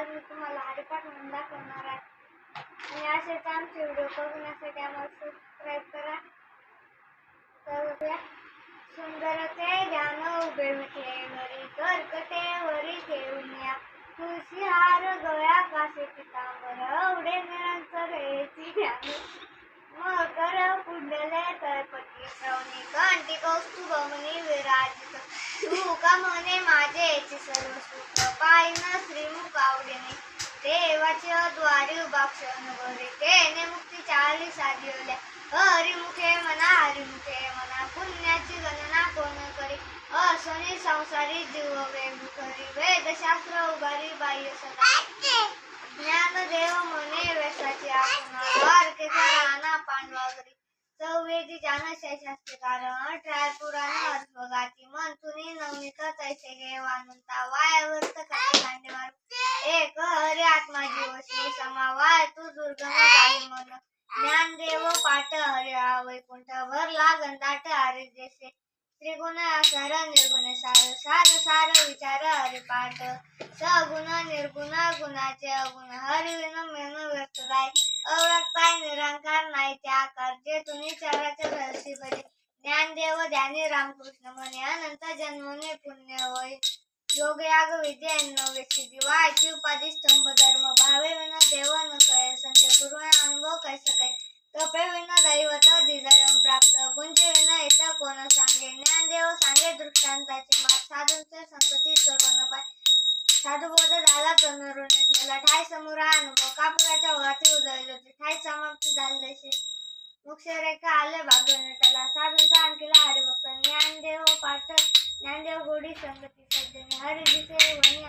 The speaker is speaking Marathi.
आज मी तुम्हाला हरिपाठ म्हणून दाखवणार आहे. आणि असेच आमचे व्हिडिओ बघण्यासाठी आम्हाला सबस्क्राईब करा. तर सुंदर ते ध्यान उभे मिटले वरी करकटे वरी ठेवून या. तुळशी हार गळ्या कासे पितांबर एवढे निरंतर हेची ध्यान मकर कुंडले तळपती श्रवणी कंटी कौस्तुभ म्हणी विराजित. तू का म्हणे माझे सर्व सुख पाय नस आवडेने देवाचे द्वारी उभाक्षण बरे तेने मुक्ती चाली साधिवल्या हरिमुखे मना हरिमुखे मना पुण्याची गणना कोण करी? असनी संसारी जीव वेगुखरी वेदशास्त्र उभारी बाह्य सदा. ज्ञानदेव मने व्यसाची आपण द्वारकेचा राणा पांडवागरी चौवेदी जान शास्त्र कारण. अठरा पुराण अर्थगाती मंथुनी नवनीत तैसे गे वानंता. वायावर्त कथे कांडे मारू. आत्मा जीव शिव समावाय. तू दुर्गम काही मन ज्ञानदेव पाठ हरे हा वैकुंठ भरला गंधाट हरे जैसे. त्रिगुण सार निर्गुण सार सार सार विचार हरे पाठ. सगुण निर्गुण गुणाचे अगुण. हरि मेन व्यक्त जाय. अव्यक्ताय निरंकार नाही त्या आकार जे तुम्ही चराचर रहस्य बरे ज्ञानदेव ध्यानी रामकृष्ण म्हणे. अनंत जन्मने पुण्य होय. योग याग विद्या नवे सिद्धी वायची उपाधी स्तंभ काय तपे दैवत दिजयम प्राप्त. गुंजे विन येत कोण सांगे? ज्ञानदेव सांगे दृष्टांताची मात साधूंचे संगती सर्व पाय. साधू बोध झाला कनरून ठेवला. ठाय समोर अनुभव. कापुराच्या ओळाची उदळली होती. ठाय समाप्ती झाली जशी. मुक्षरेखा आले भागवणे त्याला. साधूंचा आणखीला हरिभक्त. ज्ञानदेव पाठ ज्ञानदेव गोडी संगती सज्जने. हरि दिसे वणी